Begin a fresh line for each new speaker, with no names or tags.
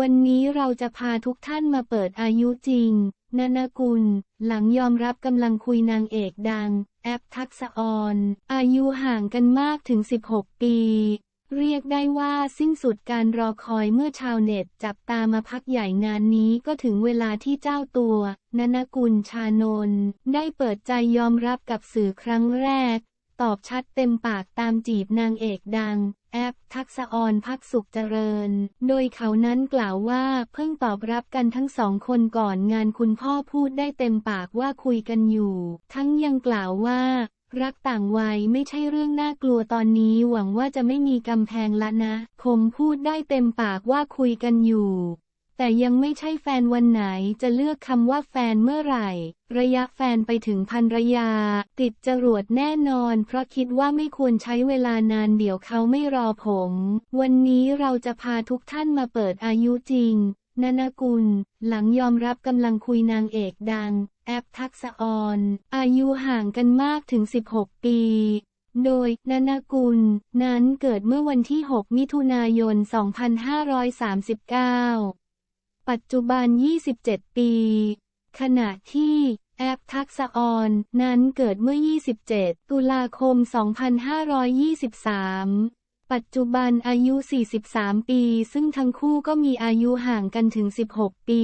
วันนี้เราจะพาทุกท่านมาเปิดอายุจริง นานากุล หลังยอมรับกำลังคุยนางเอกดัง แอปทักษออน อายุห่างกันมากถึง 16 ปี เรียกได้ว่าสิ้นสุดการรอคอยเมื่อชาวเน็ตจับตามาพักใหญ่งานนี้ก็ถึงเวลาที่เจ้าตัว นานากุลชานนได้เปิดใจยอมรับกับสื่อครั้งแรก ตอบชัดเต็มปากตามจีบนางเอกดัง แอปทักษออนพักสุขเจริญ โดยเขานั้นกล่าวว่าเพิ่งตอบรับกันทั้งสองคนก่อนงานคุณพ่อพูดได้เต็มปากว่าคุยกันอยู่ ทั้งยังกล่าวว่า รักต่างวัยไม่ใช่เรื่องน่ากลัวตอนนี้หวังว่าจะไม่มีกำแพงละนะ ผมพูดได้เต็มปากว่าคุยกันอยู่ แต่ยังไม่ใช่แฟนวันไหนจะเลือกคำว่าแฟนเมื่อไหร่ ระยะแฟนไปถึงภรรยา ติดจรวดแน่นอน เพราะคิดว่าไม่ควรใช้เวลานานเดี๋ยวเขาไม่รอผม วันนี้เราจะพาทุกท่านมาเปิดอายุจริงนานากุล หลังยอมรับกำลังคุยนางเอกดัง แอปทักษออน อายุห่างกันมากถึง 16 ปี โดยนานากุล นั้นเกิดเมื่อวันที่ 6 มิถุนายน 2539 ปัจจุบัน 27 ปี ขณะที่แอปทักษออนนั้นเกิดเมื่อ 27 ตุลาคม 2523ปัจจุบันอายุ 43 ปี ซึ่งทั้งคู่ก็มีอายุห่างกันถึง 16 ปี